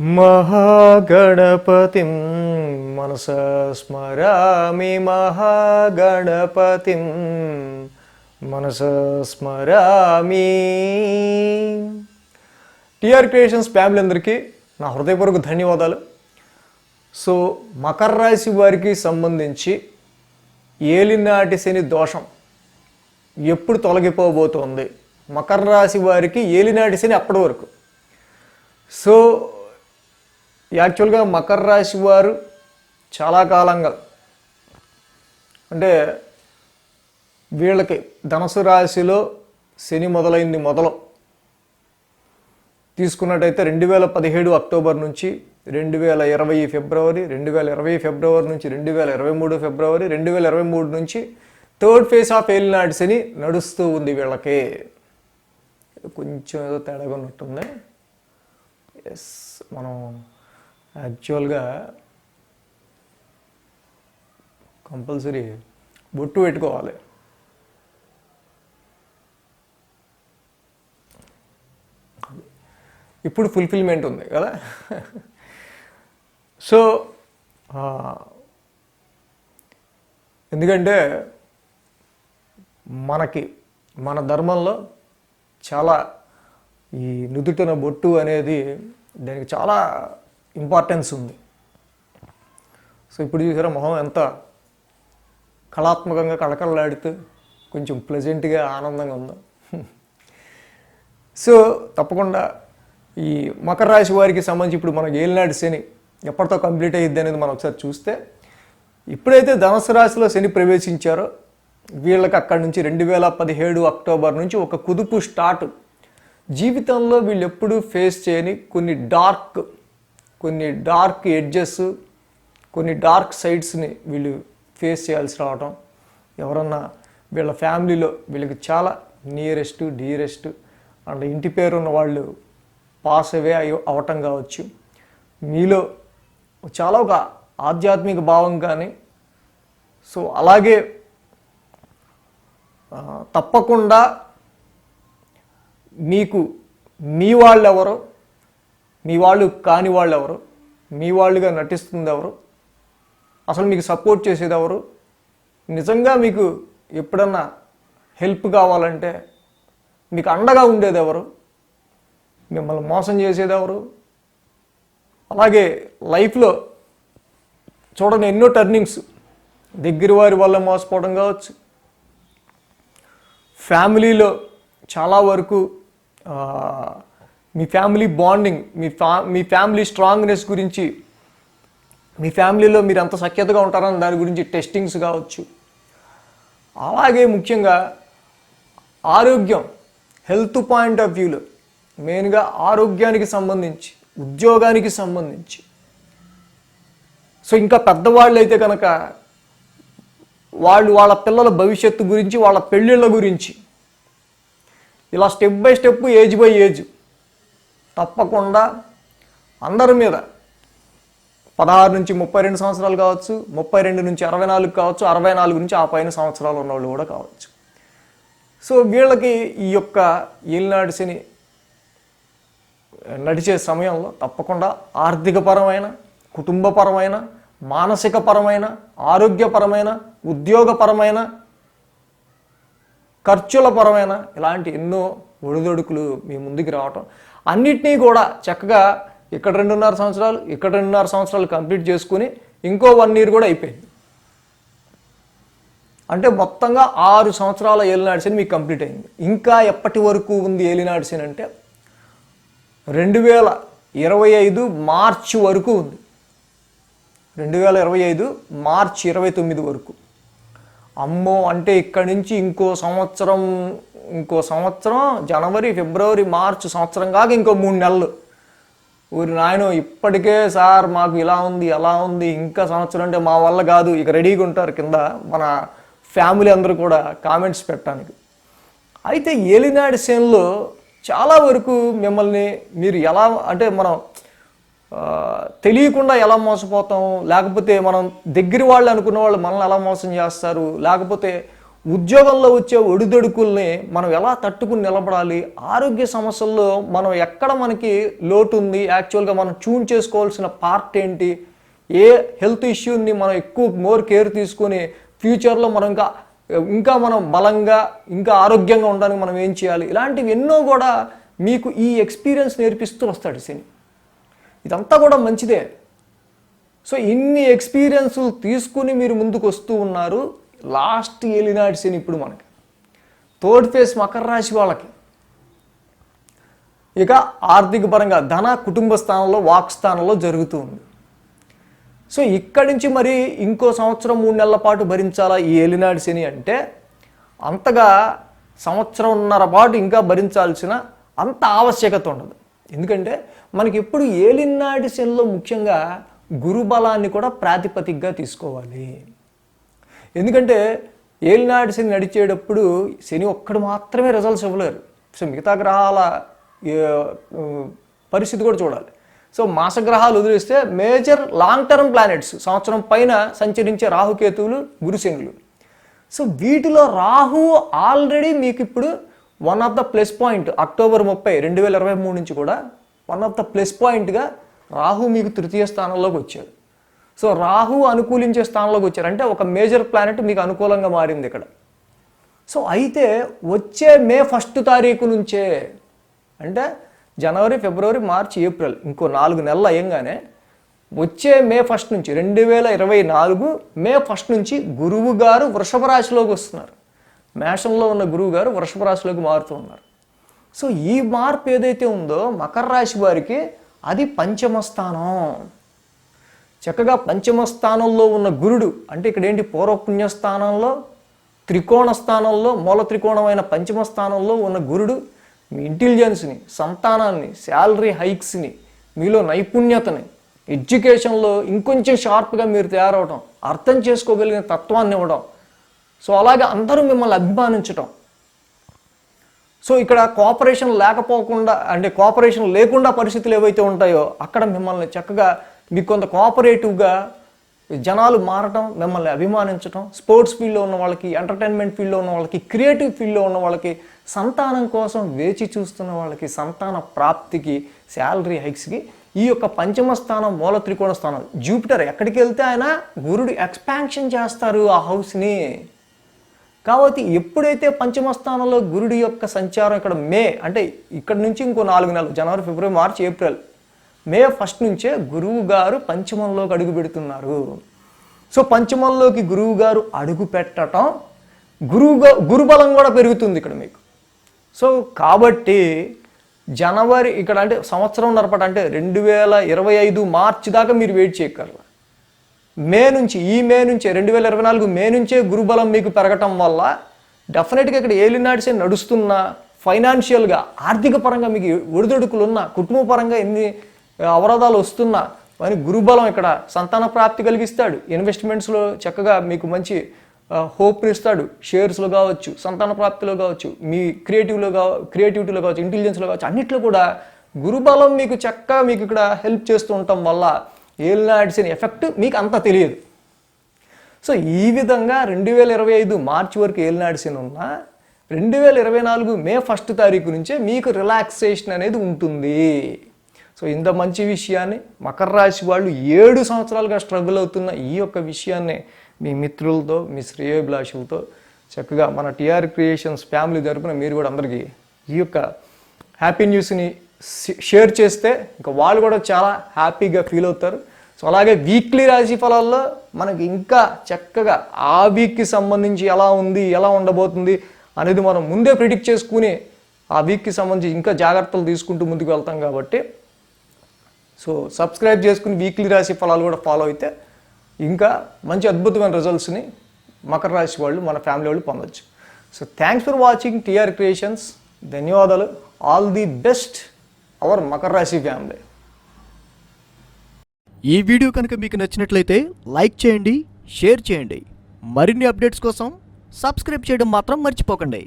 మహాగణపతిం మనస స్మరామి మహాగణపతి మనస స్మరామి. టిఆర్ క్రియేషన్స్ ఫ్యామిలీ అందరికీ నా హృదయపూర్వక ధన్యవాదాలు. సో మకర రాశి వారికి సంబంధించి ఏలినాటి శని దోషం ఎప్పుడు తొలగిపోబోతోంది? మకర రాశి వారికి ఏలినాటి శని అప్పటి వరకు. సో యాక్చువల్గా మకర రాశి వారు చాలా కాలంగా అంటే వీళ్ళకి ధనుసు రాశిలో శని మొదలైంది మొదలు. తీసుకున్నట్టయితే రెండు వేల పదిహేడు అక్టోబర్ నుంచి రెండు వేల ఇరవై ఫిబ్రవరి రెండు వేల ఇరవై ఫిబ్రవరి నుంచి రెండు వేల ఇరవై మూడు ఫిబ్రవరి రెండు వేల ఇరవై మూడు నుంచి థర్డ్ ఫేజ్ ఆఫ్ ఏలినాటి అని నడుస్తూ ఉంది వీళ్ళకి. కొంచెం ఏదో తేడాగా ఉన్నట్టుంది. ఎస్ మనం యాక్చువల్గా కంపల్సరీ బొట్టు పెట్టుకోవాలి. ఇప్పుడు ఫుల్ఫిల్మెంట్ ఉంది కదా. సో ఎందుకంటే మనకి మన ధర్మంలో చాలా ఈ నుదుటిన బొట్టు అనేది దానికి చాలా ఇంపార్టెన్స్ ఉంది. సో ఇప్పుడు చూసారా మొహం ఎంత కళాత్మకంగా కళకళలాడుతూ కొంచెం ప్లెజెంట్గా ఆనందంగా ఉందో. సో తప్పకుండా ఈ మకర రాశి వారికి సంబంధించి ఇప్పుడు మనం ఏలినాడు శని ఎప్పటితో కంప్లీట్ అయ్యిద్ది అనేది మనం ఒకసారి చూస్తే ఇప్పుడైతే ధనుసు రాశిలో శని ప్రవేశించారో వీళ్ళకి అక్కడి నుంచి రెండు వేల పదిహేడు అక్టోబర్ నుంచి ఒక కుదుపు స్టార్ట్. జీవితంలో వీళ్ళు ఎప్పుడూ ఫేస్ చేయని కొన్ని డార్క్ కొన్ని డార్క్ ఎడ్జెస్ కొన్ని డార్క్ సైడ్స్ని వీళ్ళు ఫేస్ చేయాల్సి రావటం. ఎవరన్నా వీళ్ళ ఫ్యామిలీలో వీళ్ళకి చాలా నియరెస్ట్ డియరెస్ట్ అండ్ ఇంటి పేరు ఉన్న వాళ్ళు పాస్ అవే అయ్యి అవటం కావచ్చు. మీలో చాలా ఒక ఆధ్యాత్మిక భావం కానీ సో అలాగే తప్పకుండా మీకు మీ వాళ్ళు ఎవరో మీ వాళ్ళు కాని వాళ్ళు ఎవరు మీ వాళ్ళుగా నటిస్తుంది ఎవరు అసలు మీకు సపోర్ట్ చేసేది ఎవరు నిజంగా మీకు ఎప్పుడన్నా హెల్ప్ కావాలంటే మీకు అండగా ఉండేది ఎవరు మిమ్మల్ని మోసం చేసేది ఎవరు అలాగే లైఫ్లో చూడండి ఎన్నో టర్నింగ్స్. దగ్గర వారి వల్ల మోసపోవడం కావచ్చు. ఫ్యామిలీలో చాలా వరకు మీ ఫ్యామిలీ బాండింగ్ మీ ఫ్యా మీ ఫ్యామిలీ స్ట్రాంగ్నెస్ గురించి మీ ఫ్యామిలీలో మీరు ఎంత సఖ్యతగా ఉంటారని దాని గురించి టెస్టింగ్స్ కావచ్చు. అలాగే ముఖ్యంగా ఆరోగ్యం హెల్త్ పాయింట్ ఆఫ్ వ్యూలో మెయిన్గా ఆరోగ్యానికి సంబంధించి ఉద్యోగానికి సంబంధించి. సో ఇంకా పెద్దవాళ్ళు అయితే కనుక వాళ్ళు వాళ్ళ పిల్లల భవిష్యత్తు గురించి వాళ్ళ పెళ్ళిళ్ళ గురించి ఇలా step by step age by age తప్పకుండా అందరి మీద పదహారు నుంచి ముప్పై రెండు సంవత్సరాలు కావచ్చు ముప్పై రెండు నుంచి అరవై నాలుగు కావచ్చు అరవై నాలుగు నుంచి ఆ పైన సంవత్సరాలు ఉన్నవాళ్ళు కూడా కావచ్చు. సో వీళ్ళకి ఈ యొక్క ఈనాడు శని నడిచే సమయంలో తప్పకుండా ఆర్థికపరమైన కుటుంబపరమైన మానసికపరమైన ఆరోగ్యపరమైన ఉద్యోగపరమైన ఖర్చుల పరమైన ఇలాంటి ఎన్నో ఒడిదొడుకులు మీ ముందుకు రావటం అన్నిటినీ కూడా చక్కగా ఇక్కడ రెండున్నర సంవత్సరాలు ఇక్కడ రెండున్నర సంవత్సరాలు కంప్లీట్ చేసుకుని ఇంకో వన్ ఇయర్ కూడా అయిపోయింది. అంటే మొత్తంగా ఆరు సంవత్సరాల ఏలినాడిసని మీకు కంప్లీట్ అయింది. ఇంకా ఎప్పటి వరకు ఉంది ఏలినాడిసని అంటే రెండు వేల ఇరవై ఐదు మార్చి వరకు ఉంది. రెండు వేల ఇరవై ఐదు మార్చి ఇరవై తొమ్మిది వరకు. అమ్మో అంటే ఇక్కడి నుంచి ఇంకో సంవత్సరం ఇంకో సంవత్సరం జనవరి ఫిబ్రవరి మార్చ్ సంవత్సరం కాక ఇంకో మూడు నెలలు. ఊరి నాయన ఇప్పటికే సార్ మాకు ఇలా ఉంది అలా ఉంది ఇంకా సంవత్సరం అంటే మా వల్ల కాదు. ఇక రెడీగా ఉంటారు కింద మన ఫ్యామిలీ అందరూ కూడా కామెంట్స్ పెట్టడానికి. అయితే ఏలినాడు సేన్లో చాలా వరకు మిమ్మల్ని మీరు ఎలా అంటే మనం తెలియకుండా ఎలా మోసపోతాం? లేకపోతే మనం దగ్గర వాళ్ళు అనుకున్న వాళ్ళు మనల్ని ఎలా మోసం చేస్తారు? లేకపోతే ఉద్యోగంలో వచ్చే ఒడిదొడుకుల్ని మనం ఎలా తట్టుకుని నిలబడాలి? ఆరోగ్య సమస్యల్లో మనం ఎక్కడ మనకి లోటు ఉంది యాక్చువల్గా మనం ట్యూన్ చేసుకోవాల్సిన పార్ట్ ఏంటి? ఏ హెల్త్ ఇష్యూని మనం ఎక్కువ మోర్ కేర్ తీసుకొని ఫ్యూచర్లో మనం ఇంకా ఇంకా మనం బలంగా ఇంకా ఆరోగ్యంగా ఉండడానికి మనం ఏం చేయాలి? ఇలాంటివి ఎన్నో కూడా మీకు ఈ ఎక్స్పీరియన్స్ నేర్పిస్తూ వస్తాడు శని. ఇదంతా కూడా మంచిదే. సో ఇన్ని ఎక్స్పీరియన్స్లు తీసుకుని మీరు ముందుకు వస్తూ ఉన్నారు. లాస్ట్ ఏలినాటి శని ఇప్పుడు మనకి. థర్డ్ ఫేస్ మకర రాశి వాళ్ళకి. ఇక ఆర్థిక పరంగా ధన కుటుంబ స్థానంలో వాక్ స్థానంలో జరుగుతూ ఉంది. సో ఇక్కడి నుంచి మరి ఇంకో సంవత్సరం మూడు నెలల పాటు భరించాలా ఈ ఏలినాడు శని అంటే అంతగా సంవత్సరంన్నర పాటు ఇంకా భరించాల్సిన అంత ఆవశ్యకత ఉండదు. ఎందుకంటే మనకి ఎప్పుడు ఏలినాటి శనిలో ముఖ్యంగా గురుబలాన్ని కూడా ప్రాతిపదికగా తీసుకోవాలి. ఎందుకంటే ఏలినాటి శని నడిచేటప్పుడు శని ఒక్కడు మాత్రమే రిజల్ట్స్ ఇవ్వలేరు. సో మిగతా గ్రహాల పరిస్థితి కూడా చూడాలి. సో మాసగ్రహాలు వదిలేస్తే మేజర్ లాంగ్ టర్మ్ ప్లానెట్స్ సంవత్సరం పైన సంచరించే రాహుకేతువులు గురుశనులు సో వీటిలో రాహు ఆల్రెడీ మీకు ఇప్పుడు one of the plus point October ముప్పై రెండు వేల ఇరవై మూడు నుంచి కూడా వన్ ఆఫ్ ద ప్లస్ పాయింట్గా రాహు మీకు తృతీయ స్థానంలోకి వచ్చాడు. సో రాహు అనుకూలించే స్థానంలోకి వచ్చారు. అంటే ఒక మేజర్ ప్లానెట్ మీకు అనుకూలంగా మారింది ఇక్కడ. సో అయితే వచ్చే మే ఫస్ట్ తారీఖు నుంచే అంటే జనవరి ఫిబ్రవరి మార్చి ఏప్రిల్ ఇంకో నాలుగు నెలలు అయ్యంగానే వచ్చే మే ఫస్ట్ నుంచి రెండు వేల ఇరవై నాలుగు మే ఫస్ట్ నుంచి గురువు గారు వృషభ రాశిలోకి వస్తున్నారు. మేషంలో ఉన్న గురువు గారు వృషభ రాశిలోకి మారుతూ ఉన్నారు. సో ఈ మార్పు ఏదైతే ఉందో మకర రాశి వారికి అది పంచమ స్థానం. చక్కగా పంచమ స్థానంలో ఉన్న గురుడు అంటే ఇక్కడ ఏంటి పూర్వపుణ్య స్థానంలో త్రికోణ స్థానంలో మూల త్రికోణమైన పంచమ స్థానంలో ఉన్న గురుడు మీ ఇంటెలిజెన్స్ని సంతానాన్ని శాలరీ హైక్స్ని మీలో నైపుణ్యతని ఎడ్యుకేషన్లో ఇంకొంచెం షార్ప్గా మీరు తయారవడం అర్థం చేసుకోగలిగిన తత్వాన్ని ఇవ్వడం సో అలాగే అందరూ మిమ్మల్ని అభిమానించటం. సో ఇక్కడ కోఆపరేషన్ లేకపోకుండా అంటే కోఆపరేషన్ లేకుండా పరిస్థితులు ఏవైతే ఉంటాయో అక్కడ మిమ్మల్ని చక్కగా మీకు కొంత కోఆపరేటివ్గా జనాలు మారటం మిమ్మల్ని అభిమానించటం స్పోర్ట్స్ ఫీల్డ్లో ఉన్న వాళ్ళకి ఎంటర్టైన్మెంట్ ఫీల్డ్లో ఉన్న వాళ్ళకి క్రియేటివ్ ఫీల్డ్లో ఉన్న వాళ్ళకి సంతానం కోసం వేచి చూస్తున్న వాళ్ళకి సంతాన ప్రాప్తికి శాలరీ హైక్స్కి ఈ యొక్క పంచమ స్థానం మూల త్రికోణ స్థానం. జూపిటర్ ఎక్కడికి వెళ్తే ఆయన గురుడు ఎక్స్పాన్షన్ చేస్తారు ఆ హౌస్ని కాబట్టి ఎప్పుడైతే పంచమ స్థానంలో గురుడి యొక్క సంచారం ఇక్కడ మే అంటే ఇక్కడ నుంచి ఇంకో నాలుగు నెలలు జనవరి ఫిబ్రవరి మార్చి ఏప్రిల్ మే ఫస్ట్ నుంచే గురువు గారు పంచమంలోకి అడుగు పెడుతున్నారు. సో పంచమంలోకి గురువు గారు అడుగు పెట్టడం గురువుగా గురుబలం కూడా పెరుగుతుంది ఇక్కడ మీకు. సో కాబట్టి జనవరి ఇక్కడ అంటే సంవత్సరం నరపట అంటే రెండు వేల ఇరవై ఐదు మార్చి దాకా మీరు వెయిట్ చేయగలరు మే నుంచి ఈ మే నుంచే రెండు వేల ఇరవై నాలుగు మే నుంచే గురుబలం మీకు పెరగటం వల్ల డెఫినెట్గా ఇక్కడ ఏలినాడిసే నడుస్తున్న ఫైనాన్షియల్గా ఆర్థిక పరంగా మీకు ఒడిదొడుకులు ఉన్న కుటుంబ పరంగా ఎన్ని అవరోధాలు వస్తున్నా కానీ గురుబలం ఇక్కడ సంతాన ప్రాప్తి కలిగిస్తాడు. ఇన్వెస్ట్మెంట్స్లో చక్కగా మీకు మంచి హోప్ని ఇస్తాడు. షేర్స్లో కావచ్చు సంతాన ప్రాప్తిలో కావచ్చు మీ క్రియేటివ్లో కావ క్రియేటివిటీలో కావచ్చు ఇంటెలిజెన్స్లో కావచ్చు అన్నిట్లో కూడా గురుబలం మీకు చక్కగా మీకు ఇక్కడ హెల్ప్ చేస్తూ ఉండటం వల్ల ఏలినాడిసిన ఎఫెక్ట్ మీకు అంత తెలియదు. సో ఈ విధంగా రెండు వేల ఇరవై ఐదు మార్చి వరకు ఏలినాడిసిన ఉన్న రెండు వేల ఇరవై నాలుగు మే ఫస్ట్ తారీఖు నుంచే మీకు రిలాక్సేషన్ అనేది ఉంటుంది. సో ఇంత మంచి విషయాన్ని మకర రాశి వాళ్ళు ఏడు సంవత్సరాలుగా స్ట్రగుల్ అవుతున్న ఈ యొక్క విషయాన్ని మీ మిత్రులతో మీ శ్రేయోభిలాషులతో చక్కగా మన టీఆర్ క్రియేషన్స్ ఫ్యామిలీ తరపున మీరు కూడా అందరికీ ఈ యొక్క హ్యాపీ న్యూస్ని షేర్ చేస్తే ఇంకా వాళ్ళు కూడా చాలా హ్యాపీగా ఫీల్ అవుతారు. సో అలాగే వీక్లీ రాశి ఫలాల్లో మనకి ఇంకా చక్కగా ఆ వీక్కి సంబంధించి ఎలా ఉంది ఎలా ఉండబోతుంది అనేది మనం ముందే ప్రిడిక్ట్ చేసుకుని ఆ వీక్కి సంబంధించి ఇంకా జాగ్రత్తలు తీసుకుంటూ ముందుకు వెళ్తాం కాబట్టి సో సబ్స్క్రైబ్ చేసుకుని వీక్లీ రాశి ఫలాలు కూడా ఫాలో అయితే ఇంకా మంచి అద్భుతమైన రిజల్ట్స్ని మకర రాశి వాళ్ళు మన ఫ్యామిలీ వాళ్ళు పొందొచ్చు. So thanks for watching TR creations ధన్యవాదాలు. All the best our Makara Rashi family ఈ వీడియో కనుక మీకు నచ్చినట్లయితే లైక్ చేయండి షేర్ చేయండి. మరిన్ని అప్డేట్స్ కోసం సబ్స్క్రైబ్ చేయడం మాత్రం మర్చిపోకండి.